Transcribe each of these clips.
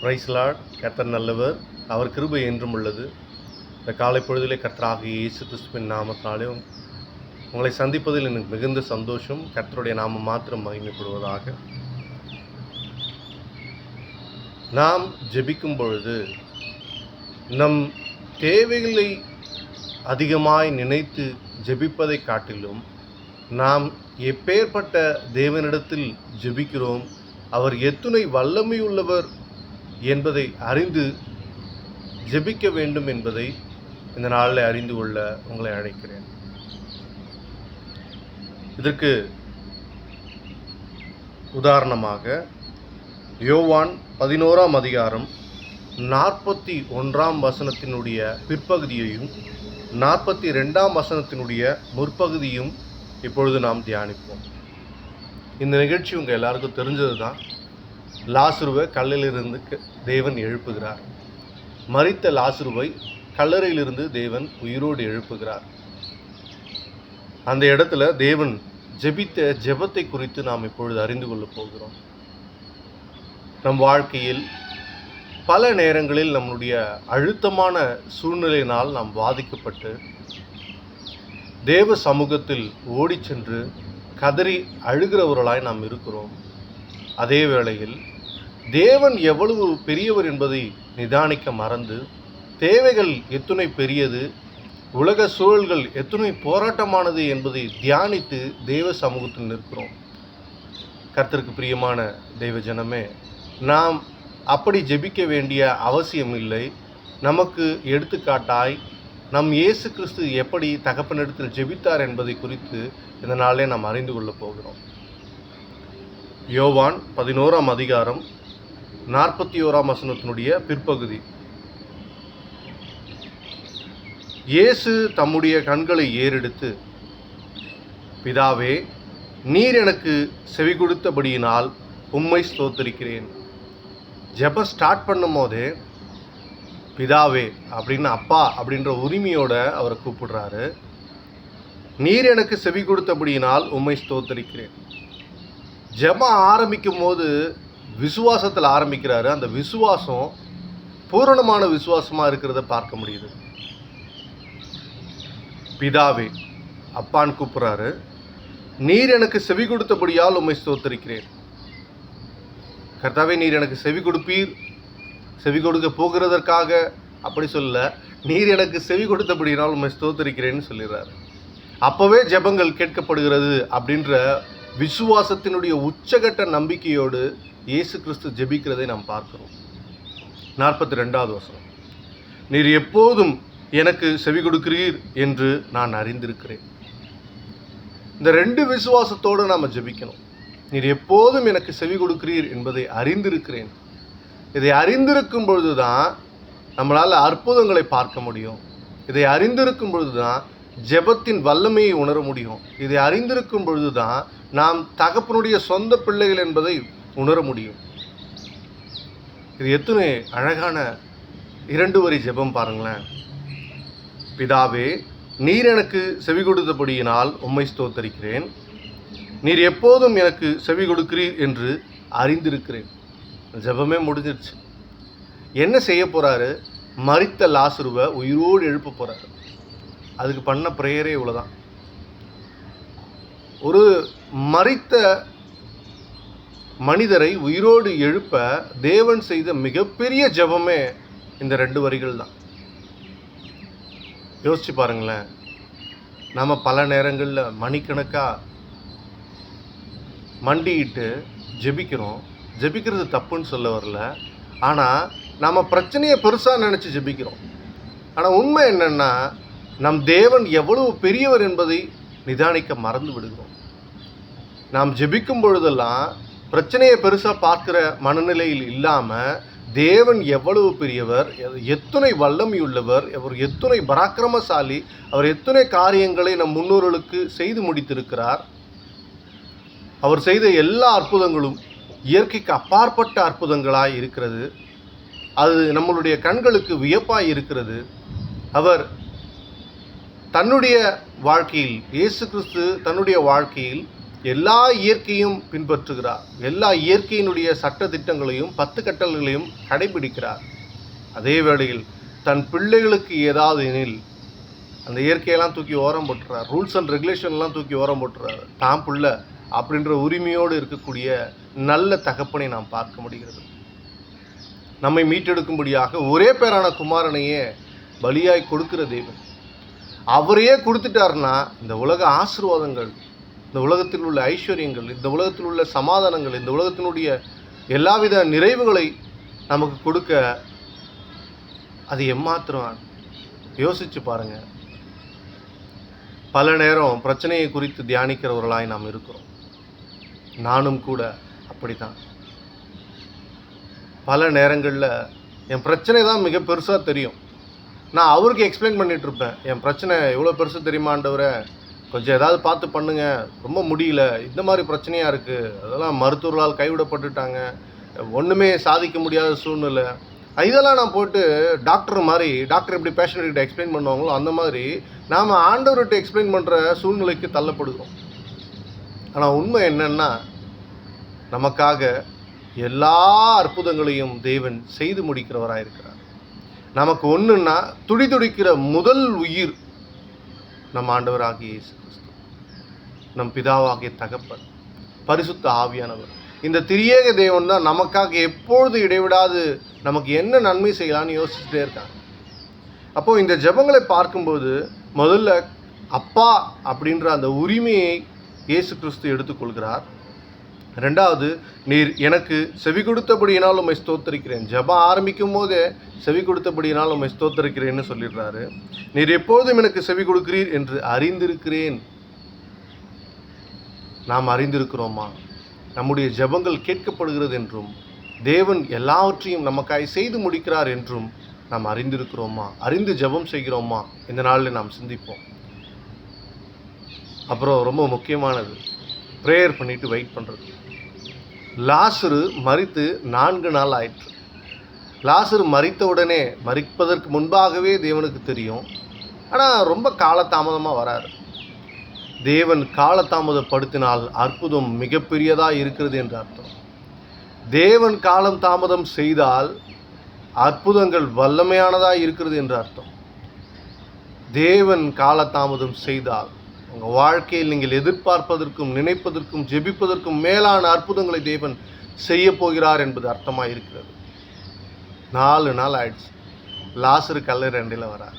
பிரைஸ்லாட் கர்த்தர் நல்லவர் அவர் கிருபை என்றும் உள்ளது. இந்த காலை பொழுதிலே கர்த்தராக இயேசு கிறிஸ்துவின் நாமத்தாலும் உங்களை சந்திப்பதில் எனக்கு மிகுந்த சந்தோஷம். கர்த்தருடைய நாமம் மாத்திரம் மகிமைப்படுவதாக. நாம் ஜெபிக்கும் பொழுது நம் தேவைகளை அதிகமாய் நினைத்து ஜெபிப்பதை காட்டிலும் நாம் எப்பேற்பட்ட தேவனிடத்தில் ஜெபிக்கிறோம் அவர் எத்துணை வல்லமையுள்ளவர் என்பதை அறிந்து ஜெபிக்க வேண்டும் என்பதை இந்த நாளில் அறிந்து கொள்ள உங்களை அழைக்கிறேன். இதற்கு உதாரணமாக யோவான் பதினோராம் அதிகாரம் நாற்பத்தி ஒன்றாம் வசனத்தினுடைய பிற்பகுதியையும் நாற்பத்தி ரெண்டாம் வசனத்தினுடைய முற்பகுதியும் இப்பொழுது நாம் தியானிப்போம். இந்த நிகழ்ச்சி உங்கள் எல்லாருக்கும் தெரிஞ்சது தான் லாசுருவை கல்லிலிருந்து க- தேவன் எழுப்புகிறார். மறித்த லாசுருவை கல்லறையிலிருந்து தேவன் உயிரோடு எழுப்புகிறார். அந்த இடத்துல தேவன் ஜெபித்த ஜெபத்தை குறித்து நாம் இப்பொழுது அறிந்து கொள்ளப் போகிறோம். நம் வாழ்க்கையில் பல நேரங்களில் நம்முடைய அழுத்தமான சூழ்நிலையினால் நாம் பாதிக்கப்பட்டு தேவ சமூகத்தில் ஓடிச் சென்று கதறி அழுகிறவர்களாய் நாம் இருக்கிறோம். அதே வேளையில் தேவன் எவ்வளவு பெரியவர் என்பதை நிதானிக்க மறந்து தேவைகள் எத்துணை பெரியது உலக சூழல்கள் எத்துணை போராட்டமானது என்பதை தியானித்து தெய்வ சமூகத்தில் நிற்கிறோம். கர்த்தருக்கு பிரியமான தெய்வ ஜனமே நாம் அப்படி ஜெபிக்க வேண்டிய அவசியம் இல்லை. நமக்கு எடுத்துக்காட்டாய் நம் இயேசு கிறிஸ்து எப்படி தகப்பனிடத்தில் ஜெபித்தார் என்பதை குறித்து இந்த நாளே நாம் அறிந்து கொள்ளப் போகிறோம். யோவான் பதினோராம் அதிகாரம் நாற்பத்தி ஓராம் வசனத்தினுடைய பிற்பகுதி. இயேசு தம்முடைய கண்களை ஏறெடுத்து பிதாவே நீர் எனக்கு செவி கொடுத்தபடியினால் உம்மை ஸ்தோத்தரிக்கிறேன். ஜெபம் ஸ்டார்ட் பண்ணும் போதே பிதாவே அப்படின்னு அப்பா அப்படின்ற உரிமையோட அவரை கூப்பிடுறாரு. நீர் எனக்கு செவி கொடுத்தபடியினால் உம்மை ஸ்தோத்தரிக்கிறேன். ஜெபம் ஆரம்பிக்கும் போது விசுவாசத்தில் ஆரம்பிக்கிறாரு. அந்த விசுவாசம் பூரணமான விசுவாசமாக இருக்கிறத பார்க்க முடியுது. பிதாவே அப்பான்னு கூப்பிட்றாரு. நீர் எனக்கு செவி கொடுத்தபடியால் உண்மை ஸ்தோத்தரிக்கிறேன். கர்த்தாவே நீர் எனக்கு செவி கொடுப்பீர். செவி கொடுக்க போகிறதற்காக அப்படி சொல்ல நீர் எனக்கு செவி கொடுத்தபடினால் உம்மை ஸ்தோத்தரிக்கிறேன்னு சொல்லிடுறாரு. அப்போவே ஜெபங்கள் கேட்கப்படுகிறது அப்படின்ற விசுவாசத்தினுடைய உச்சகட்ட நம்பிக்கையோடு இயேசு கிறிஸ்து ஜெபிக்கிறதை நாம் பார்க்கிறோம். நாற்பத்தி ரெண்டாவது வசனம். நீர் எப்போதும் எனக்கு செவி கொடுக்கிறீர் என்று நான் அறிந்திருக்கிறேன். இந்த ரெண்டு விசுவாசத்தோடு நாம் ஜெபிக்கணும். நீர் எப்போதும் எனக்கு செவி கொடுக்கிறீர் என்பதை அறிந்திருக்கிறேன். இதை அறிந்திருக்கும் பொழுது தான் நம்மளால் அற்புதங்களை பார்க்க முடியும். இதை அறிந்திருக்கும் பொழுது தான் ஜெபத்தின் வல்லமையை உணர முடியும். இதை அறிந்திருக்கும் பொழுது தான் நாம் தகப்பனுடைய சொந்த பிள்ளைகள் என்பதை உணர முடியும். இது எத்தனை அழகான இரண்டு வரி ஜெபம் பாருங்களேன். பிதாவே நீர் எனக்கு செவி கொடுத்தபடியினால் உம்மை ஸ்தோத்தரிக்கிறேன். நீர் எப்போதும் எனக்கு செவி கொடுக்கிறீர் என்று அறிந்திருக்கிறேன். ஜெபமே முடிஞ்சிருச்சு. என்ன செய்ய போகிறாரு மறித்த லாசுருவை உயிரோடு எழுப்ப போறாரு. அதுக்கு பண்ண ப்ரேயரே இவ்வளோதான் ஒரு மறித்த மனிதரை உயிரோடு எழுப்ப தேவன் செய்த மிகப்பெரிய ஜெபமே இந்த ரெண்டு வரிகள் தான் யோசிச்சு பாருங்களேன். நம்ம பல நேரங்களில் மணிக்கணக்காக மண்டிட்டு ஜெபிக்கிறோம். ஜெபிக்கிறது தப்புன்னு சொல்ல வரல. ஆனால் நம்ம பிரச்சனையை பெருசாக நினச்சி ஜெபிக்கிறோம். ஆனால் உண்மை என்னென்னா நம் தேவன் எவ்வளவு பெரியவர் என்பதை நிதானிக்க மறந்து விடுகிறோம். நாம் ஜெபிக்கும் பொழுதெல்லாம் பிரச்சனையை பெருசாக பார்க்குற மனநிலையில் இல்லாமல் தேவன் எவ்வளவு பெரியவர் எத்தனை வல்லமையுள்ளவர் அவர் எத்தனை பராக்கிரமசாலி அவர் எத்தனை காரியங்களை நம் முன்னோர்களுக்கு செய்து முடித்திருக்கிறார். அவர் செய்த எல்லா அற்புதங்களும் இயற்கைக்கு அப்பாற்பட்ட அற்புதங்களாய் இருக்கிறது. அது நம்மளுடைய கண்களுக்கு வியப்பாய் இருக்கிறது. அவர் தன்னுடைய வாழ்க்கையில் இயேசு கிறிஸ்து தன்னுடைய வாழ்க்கையில் எல்லா இயற்கையும் பின்பற்றுகிறார். எல்லா இயற்கையினுடைய சட்ட திட்டங்களையும் பத்து கட்டளைகளையும் கடைபிடிக்கிறார். அதே வேளையில் தன் பிள்ளைகளுக்கு ஏதாவது எனில் அந்த இயற்கையெல்லாம் தூக்கி ஓரம் போட்டுறார். ரூல்ஸ் அண்ட் ரெகுலேஷன்லாம் தூக்கி ஓரம் போட்டுறாரு. தான் பிள்ளை அப்படின்ற உரிமையோடு இருக்கக்கூடிய நல்ல தகப்பனை நாம் பார்க்க முடிகிறது. நம்மை மீட்டெடுக்கும்படியாக ஒரே பேரான குமாரனையே பலியாய் கொடுக்கிற தெய்வம் அவரையே கொடுத்துட்டாருன்னா இந்த உலக ஆசிர்வாதங்கள் இந்த உலகத்தில் உள்ள ஐஸ்வர்யங்கள் இந்த உலகத்தில் உள்ள சமாதானங்கள் இந்த உலகத்தினுடைய எல்லாவித நிறைவுகளை நமக்கு கொடுக்க அது எம்மாத்திரம் யோசிச்சு பாருங்க. பல நேரம் பிரச்சனையை குறித்து தியானிக்கிறவர்களாய் நாம் இருக்கிறோம். நானும் கூட அப்படிதான் பல நேரங்களில் என் பிரச்சனை தான் மிக பெருசாக தெரியும். நான் அவருக்கு எக்ஸ்பிளைன் பண்ணிகிட்ருப்பேன் என் பிரச்சனை எவ்வளோ பெருசு தெரியுமாண்டவரை கொஞ்சம் ஏதாவது பார்த்து பண்ணுங்க. ரொம்ப முடியல. இந்த மாதிரி பிரச்சனையாக இருக்குது அதெல்லாம் மருத்துவர்களால் கைவிடப்பட்டுட்டாங்க. ஒன்றுமே சாதிக்க முடியாத சூழ்நிலை. இதெல்லாம் நான் போயிட்டு டாக்டர் மாதிரி டாக்டர் எப்படி பேஷண்ட்கிட்ட எக்ஸ்பிளைன் பண்ணுவாங்களோ அந்த மாதிரி நாம் ஆண்டவர்கிட்ட எக்ஸ்பிளைன் பண்ணுற சூழ்நிலைக்கு தள்ளப்படுகிறோம். ஆனால் உண்மை என்னென்னா நமக்காக எல்லா அற்புதங்களையும் தேவன் செய்து முடிக்கிறவராக இருக்கிறார் நமக்கு ஒன்றுன்னா துடி துடிக்கிற முதல் உயிர் நம் ஆண்டவராகிய இயேசு கிறிஸ்து நம் பிதாவாகிய தகப்பன் பரிசுத்த ஆவியானவர். இந்த திரியேக தேவன் தான் நமக்காக எப்பொழுது இடைவிடாது நமக்கு என்ன நன்மை செய்யலாம்னு யோசிச்சுட்டே இருக்காங்க. அப்போது இந்த ஜெபங்களை பார்க்கும்போது முதல்ல அப்பா அப்படின்ற அந்த உரிமையை இயேசு கிறிஸ்து எடுத்துக்கொள்கிறார். ரெண்டாவது நீர் எனக்கு செவி கொடுத்தபடியினால் உண்மை ஸ்தோத்தரிக்கிறேன். ஜெபம் ஆரம்பிக்கும் போதே செவி கொடுத்தபடியினால் உம்மை ஸ்தோத்தரிக்கிறேன்னு சொல்லிடுறாரு. நீர் எப்போதும் எனக்கு செவி கொடுக்கிறீர் என்று அறிந்திருக்கிறேன். நாம் அறிந்திருக்கிறோமா? நம்முடைய ஜெபங்கள் கேட்கப்படுகிறது என்றும் தேவன் எல்லாவற்றையும் நமக்காய் செய்து முடிக்கிறார் என்றும் நாம் அறிந்திருக்கிறோமா? அறிந்து ஜெபம் செய்கிறோமா? இந்த நாளில் நாம் சிந்திப்போம். அப்புறம் ரொம்ப முக்கியமானது ப்ரேயர் பண்ணிவிட்டு வெயிட் பண்ணுறது லாசரு மரித்து நான்கு நாள் ஆயிற்று. லாசரு மறித்த உடனே மறிப்பதற்கு முன்பாகவே தேவனுக்கு தெரியும். ஆனால் ரொம்ப காலதாமதமாக வராரு. தேவன் காலதாமதப்படுத்தினால் அற்புதம் மிகப்பெரியதாக இருக்கிறது என்று அர்த்தம். தேவன் காலம் தாமதம் செய்தால் அற்புதங்கள் வல்லமையானதாக இருக்கிறது என்று அர்த்தம். தேவன் காலதாமதம் செய்தால் உங்கள் வாழ்க்கையில் நீங்கள் எதிர்பார்ப்பதற்கும் நினைப்பதற்கும் ஜெபிப்பதற்கும் மேலான அற்புதங்களை தேவன் செய்ய போகிறார் என்பது அர்த்தமாக இருக்கிறது. நாலு நாள் ஆயிடுச்சு. லாசரு கல்லு ரெண்டில் வரார்.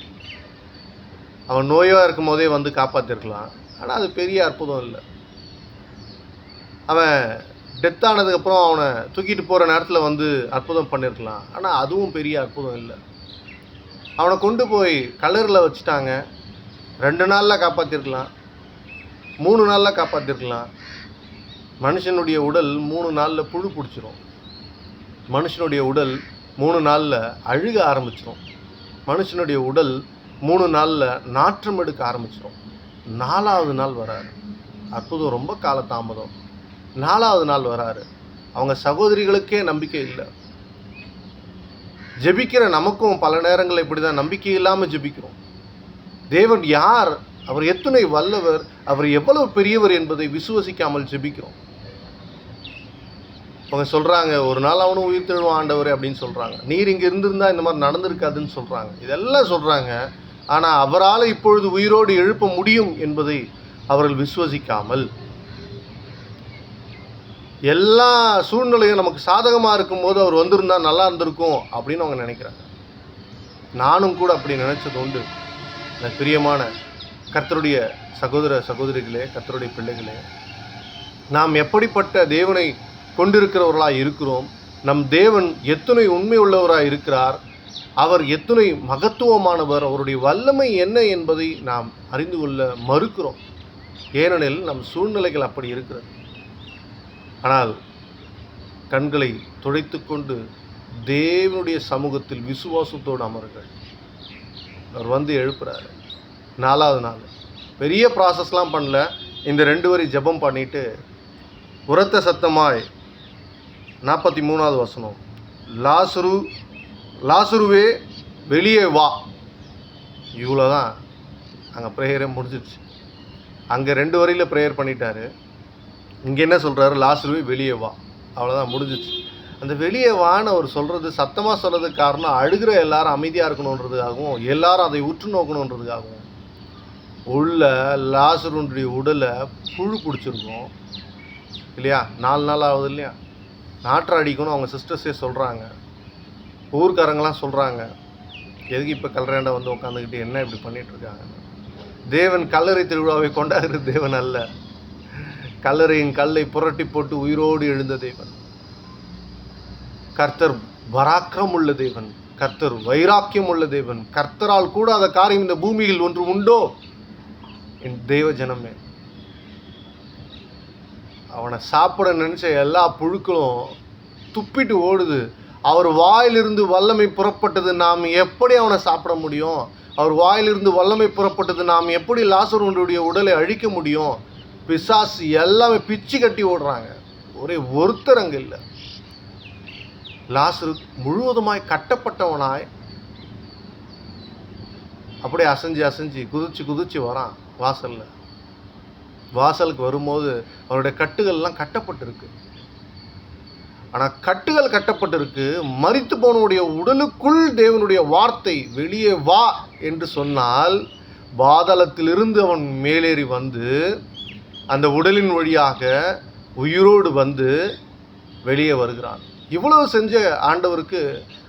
அவன் நோயாக இருக்கும் போதே வந்து காப்பாற்றிருக்கலாம் ஆனால் அது பெரிய அற்புதம் இல்லை. அவன் டெத் ஆனதுக்கப்புறம் அவனை தூக்கிட்டு போகிற நேரத்தில் வந்து அற்புதம் பண்ணியிருக்கலாம் ஆனால் அதுவும் பெரிய அற்புதம் இல்லை. அவனை கொண்டு போய் கலரில் வச்சுட்டாங்க. ரெண்டு நாளில் காப்பாற்றிருக்கலாம் மூணு நாளில் காப்பாற்றிருக்கலாம் மனுஷனுடைய உடல் மூணு நாளில் புழு பிடிச்சிரும். மனுஷனுடைய உடல் மூணு நாளில் அழுக ஆரம்பிச்சிரும். மனுஷனுடைய உடல் மூணு நாளில் நாற்றம் எடுக்க ஆரம்பிச்சிடும் நாலாவது நாள் வராரு. அற்புதம் ரொம்ப காலதாமதம். நாலாவது நாள் வராரு. அவங்க சகோதரிகளுக்கே நம்பிக்கை இல்லை. ஜெபிக்கிற நமக்கும் பல நேரங்களில் இப்படி தான் நம்பிக்கை இல்லாமல் ஜெபிக்கிறோம். தேவன் யார் அவர் எத்தனை வல்லவர் அவர் எவ்வளவு பெரியவர் என்பதை விசுவசிக்காமல் ஜெபிக்கிறோம். அவங்க சொல்கிறாங்க ஒரு நாள் அவனும் உயிர் தெழுவான் ஆண்டவர் அப்படின்னு சொல்கிறாங்க நீர் இங்கே இருந்திருந்தால் இந்த மாதிரி நடந்திருக்காதுன்னு சொல்கிறாங்க இதெல்லாம் சொல்கிறாங்க ஆனால் அவரால் இப்பொழுது உயிரோடு எழுப்ப முடியும் என்பதை அவர்கள் விசுவசிக்காமல். எல்லா சூழ்நிலையும் நமக்கு சாதகமாக இருக்கும்போது அவர் வந்திருந்தா நல்லா இருந்திருக்கும் அப்படின்னு அவங்க நினைக்கிறாங்க. நானும் கூட அப்படி நினச்சது உண்டு. எனக்கு பிரியமான கர்த்தருடைய சகோதர சகோதரிகளே கர்த்தருடைய பிள்ளைகளே நாம் எப்படிப்பட்ட தேவனை கொண்டிருக்கிறவர்களாக இருக்கிறோம் நம் தேவன் எத்தனை உண்மை உள்ளவராக இருக்கிறார் அவர் எத்தனை மகத்துவமானவர் அவருடைய வல்லமை என்ன என்பதை நாம் அறிந்து கொள்ள மறுக்கிறோம். ஏனெனில் நம் சூழ்நிலைகள் அப்படி இருக்கிறது. ஆனால் கண்களை துடைத்துக்கொண்டு தேவனுடைய சமூகத்தில் விசுவாசத்தோடு அமருங்கள். அவர் வந்து எழுப்புறாரு. நாலாவது நாள். பெரிய ப்ராசஸ்லாம் பண்ணல. இந்த ரெண்டு வரி ஜெபம் பண்ணிட்டு உரத்த சத்தமாய் நாற்பத்தி மூணாவது வசனம். லாசுரு லாசுருவே வெளியே வா. இவ்வளோ தான் அங்கே ப்ரேயரே முடிஞ்சிடுச்சு அங்கே ரெண்டு வரியில் ப்ரேயர் பண்ணிட்டாரு. இங்கே என்ன சொல்கிறாரு லாசுருவே வெளியே வா. அவ்வளோதான் முடிஞ்சிச்சு அந்த வெளியே வான்னு அவர் சொல்கிறது சத்தமாக சொல்கிறதுக்கு காரணம் அழுகிற எல்லாரும் அமைதியாக இருக்கணுன்றதுக்காகவும் எல்லாரும் அதை உற்று நோக்கணுன்றதுக்காகவும். உள்ள லாசருடைய உடலை புழு பிடிச்சிருக்கும். இல்லையா? நாலு நாள் ஆகுது இல்லையா? நாற்று அடிக்கணும் அவங்க சிஸ்டர்ஸே சொல்கிறாங்க ஊர்க்காரங்களாம் சொல்கிறாங்க எதுக்கு இப்போ கல்லறையாண்ட வந்து உட்காந்துக்கிட்டு என்ன இப்படி பண்ணிகிட்ருக்காங்க தேவன் கல்லறை திருவிழாவை கொண்டாடுற தேவன் அல்ல. கல்லறையின் கல்லை புரட்டி போட்டு உயிரோடு எழுந்த தேவன். கர்த்தர் பராக்கிரம் உள்ள தேவன். கர்த்தர் வைராக்கியம் உள்ள தேவன். கர்த்தரால் கூடாத காரியம் இந்த பூமியில் ஒன்று உண்டோ? என் தெய்வ ஜனமே அவனை சாப்பிட நினச்ச எல்லா புழுக்களும் துப்பிட்டு ஓடுது. அவர் வாயிலிருந்து வல்லமை புறப்பட்டது நாம் எப்படி அவனை சாப்பிட முடியும்? அவர் வாயிலிருந்து வல்லமை புறப்பட்டது நாம் எப்படி லாசருடைய உடலை அழிக்க முடியும்? பிசாசு எல்லாமே பிச்சு கட்டி ஓடுறாங்க. ஒரே ஒருத்தர் அங்கே இல்லை. லாசரு முழுவதுமாய் கட்டப்பட்டவனாய் அப்படியே அசைஞ்சு அசைஞ்சு குதிச்சு குதிச்சு வரான். வாசலில். வாசலுக்கு வரும்போது அவருடைய கட்டுகள்லாம் கட்டப்பட்டிருக்கு. ஆனால் கட்டுகள் கட்டப்பட்டிருக்கு மறித்து போனவுடைய உடலுக்குள் தேவனுடைய வார்த்தை வெளியே வா என்று சொன்னால் பாதளத்திலிருந்து அவன் மேலேறி வந்து அந்த உடலின் வழியாக உயிரோடு வந்து வெளியே வருகிறான். இவ்வளவு செஞ்ச ஆண்டவருக்கு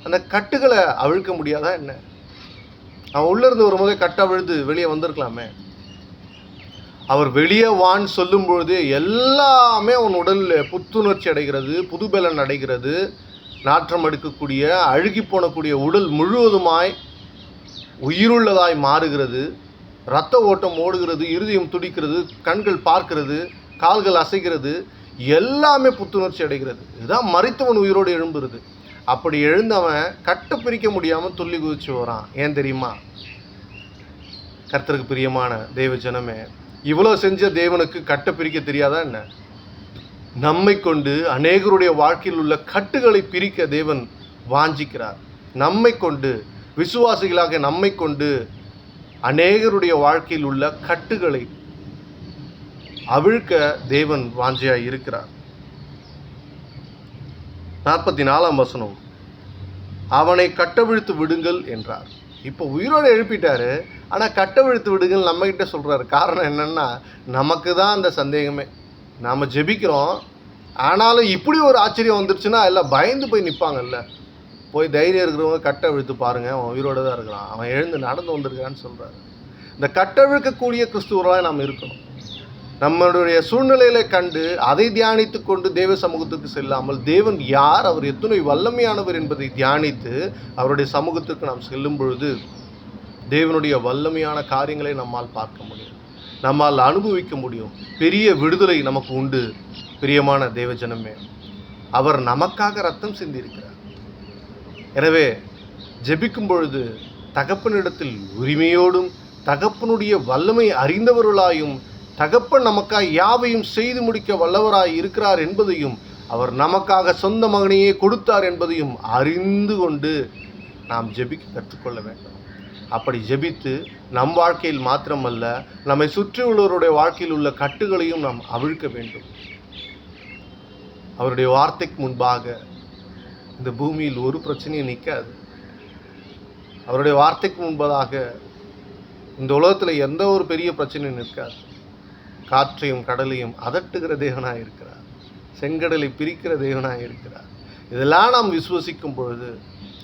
அந்த கட்டுகளை அவிழ்க்க முடியாதா என்ன? அவன் உள்ளேருந்து வரும்போதே கட்டை அவிழ்ந்து வெளியே வந்திருக்கலாமே. அவர் வெளியே வான்னு சொல்லும்பொழுது எல்லாமே அவன் உடலில் புத்துணர்ச்சி அடைகிறது புதுபலன் அடைகிறது. நாற்றம் எடுக்கக்கூடிய அழுகி போனக்கூடிய உடல் முழுவதுமாய் உயிருள்ளதாய் மாறுகிறது. இரத்த ஓட்டம் ஓடுகிறது இருதயம் துடிக்கிறது கண்கள் பார்க்கிறது கால்கள் அசைக்கிறது எல்லாமே புத்துணர்ச்சி அடைகிறது. இதுதான் மறித்தவன் உயிரோடு எழும்புறது. அப்படி எழுந்தவன் கட்டு பிரிக்க முடியாமல் துள்ளி குதிச்சு வரான் ஏன் தெரியுமா? கர்த்தருக்கு பிரியமான தெய்வ ஜனமே இவ்வளோ செஞ்ச தேவனுக்கு கட்டை பிரிக்க தெரியாதா என்ன? நம்மை கொண்டு அநேகருடைய வாழ்க்கையில் உள்ள கட்டுகளை பிரிக்க தேவன் வாஞ்சிக்கிறார். நம்மை கொண்டு விசுவாசிகளாக நம்மை கொண்டு அநேகருடைய வாழ்க்கையில் உள்ள கட்டுகளை அவிழ்க்க தேவன் வாஞ்சியாய் இருக்கிறார். நாற்பத்தி நாலாம் வசனம் அவனை கட்டவிழ்த்து விடுங்கள் என்றார். இப்போ உயிரோடு எழுப்பிட்டாரு ஆனால் கட்டவிழ்த்து விடுங்கள் நம்மக்கிட்ட சொல்கிறாரு காரணம் என்னென்னா நமக்கு தான் அந்த சந்தேகமே. நாம் ஜெபிக்கிறோம் ஆனாலும் இப்படி ஒரு ஆச்சரியம் வந்துருச்சுன்னா எல்லாம் பயந்து போய் நிற்பாங்கல்ல போய் தைரியம் இருக்கிறவங்க கட்டை விழுத்து பாருங்கள் அவன் உயிரோடு தான் இருக்கிறான் அவன் எழுந்து நடந்து வந்திருக்கான்னு சொல்கிறாரு இந்த கட்டவிழ்க்கக்கூடிய கிறிஸ்துவராக நாம் இருக்கணும். நம்மளுடைய சூழ்நிலைகளை கண்டு அதை தியானித்து கொண்டு தேவ சமூகத்துக்கு செல்லாமல் தேவன் யார் அவர் எத்தனை வல்லமையானவர் என்பதை தியானித்து அவருடைய சமூகத்திற்கு நாம் செல்லும் பொழுது தேவனுடைய வல்லமையான காரியங்களை நம்மால் பார்க்க முடியும். நம்மால் அனுபவிக்க முடியும். பெரிய விடுதலை நமக்கு உண்டு. பிரியமான தேவஜனமே அவர் நமக்காக ரத்தம் சிந்தியிருக்கிறார். எனவே ஜெபிக்கும் பொழுது தகப்பனிடத்தில் உரிமையோடும் தகப்பனுடைய வல்லமை அறிந்தவர்களாயும் தகப்பன் நமக்காய் யாவையும் செய்து முடிக்க வல்லவராய் இருக்கிறார் என்பதையும் அவர் நமக்காக சொந்த மகனையே கொடுத்தார் என்பதையும் அறிந்து கொண்டு நாம் ஜெபிக்க கற்றுக்கொள்ள வேண்டும். அப்படி ஜெபித்து நம் வாழ்க்கையில் மாத்திரமல்ல நம்மை சுற்றி உள்ளவருடைய வாழ்க்கையில் உள்ள கட்டுகளையும் நாம் அவிழ்க்க வேண்டும். அவருடைய வார்த்தைக்கு முன்பாக இந்த பூமியில் ஒரு பிரச்சனையும் நிற்காது. அவருடைய வார்த்தைக்கு முன்பதாக இந்த உலகத்தில் எந்த ஒரு பெரிய பிரச்சனையும் நிற்காது. காற்றையும் கடலையும் அதட்டுகிற தேவனாக இருக்கிறார். செங்கடலை பிரிக்கிற தேவனாக இருக்கிறார். இதெல்லாம் நாம் விசுவசிக்கும் பொழுது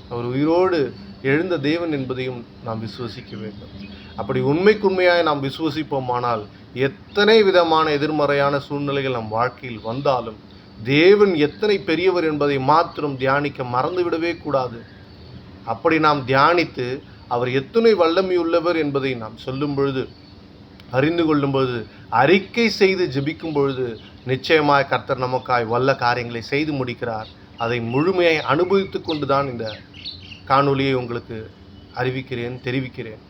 அவர் உயிரோடு எழுந்த தேவன் என்பதையும் நாம் விசுவசிக்க வேண்டும். அப்படி உண்மைக்குண்மையாக நாம் விசுவசிப்போமானால் எத்தனை விதமான எதிர்மறையான சூழ்நிலைகள் நம் வாழ்க்கையில் வந்தாலும் தேவன் எத்தனை பெரியவர் என்பதை மாத்திரம் தியானிக்க மறந்துவிடவே கூடாது. அப்படி நாம் தியானித்து அவர் எத்தனை வல்லமையுள்ளவர் என்பதை நாம் சொல்லும் பொழுது அறிந்து கொள்ளும் பொழுது அறிக்கை செய்து ஜெபிக்கும் பொழுது நிச்சயமாய் கர்த்தர் நமக்காய் வல்ல காரியங்களை செய்து முடிக்கிறார். அதை முழுமையை அனுபவித்து கொண்டு தான் இந்த காணொளியை உங்களுக்கு அறிவிக்கிறேன் தெரிவிக்கிறேன்.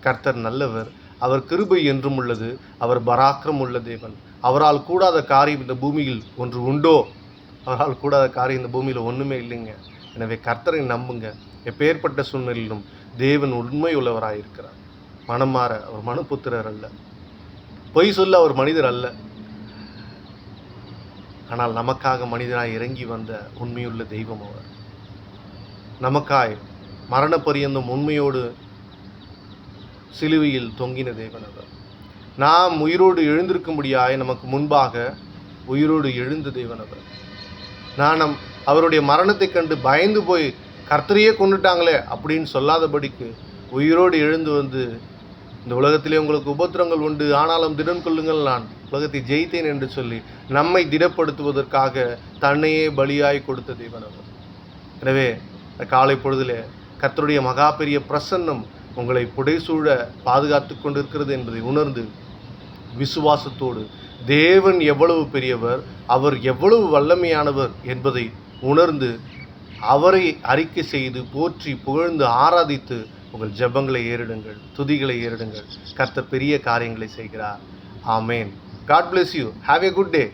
கர்த்தர் நல்லவர். அவர் கிருபை என்றும் உள்ளது. அவர் பராக்கிரம் உள்ள தேவன். அவரால் கூடாத காரியம் இந்த பூமியில் ஒன்று உண்டோ? அவரால் கூடாத காரியம் இந்த பூமியில் ஒன்றுமே இல்லைங்க. எனவே கர்த்தரை நம்புங்க. எப்பேற்பட்ட சூழ்நிலையிலும் தேவன் உண்மை உள்ளவராக இருக்கிறார். மனம் மாற அவர் மனுப்புத்திரர் அல்ல. பொய் சொல்ல அவர் மனிதர் அல்ல. ஆனால் நமக்காக மனிதனாய் இறங்கி வந்த உண்மையுள்ள தெய்வம் அவர். நமக்காய் மரணப்பரியந்தும் உண்மையோடு சிலுவையில் தொங்கின தேவனவர். நாம் உயிரோடு எழுந்திருக்கும்படியாய் நமக்கு முன்பாக உயிரோடு எழுந்த தேவனவர். நான் நம் அவருடைய மரணத்தைக் கண்டு பயந்து போய் கர்த்தரையே கொண்டுட்டாங்களே அப்படின்னு சொல்லாதபடிக்கு உயிரோடு எழுந்து வந்து இந்த உலகத்திலே உங்களுக்கு உபத்திரங்கள் உண்டு ஆனாலும் திடன் கொள்ளுங்கள் நான் உலகத்தை ஜெயித்தேன் என்று சொல்லி நம்மை திடப்படுத்துவதற்காக தன்னையே பலியாய் கொடுத்த தேவனவர். எனவே இந்த காலை பொழுதில் கர்த்தருடைய மகா பெரிய பிரசன்னம் உங்களை புடைசூழ பாதுகாத்து கொண்டிருக்கிறது என்பதை உணர்ந்து விசுவாசத்தோடு தேவன் எவ்வளவு பெரியவர் அவர் எவ்வளவு வல்லமையானவர் என்பதை உணர்ந்து அவரை அறிக்கை செய்து போற்றி புகழ்ந்து ஆராதித்து உங்கள் ஜெபங்களை ஏறிடுங்கள் துதிகளை ஏறிடுங்கள். கர்த்த பெரிய காரியங்களை செய்கிறார். ஆமேன். God bless you have a good day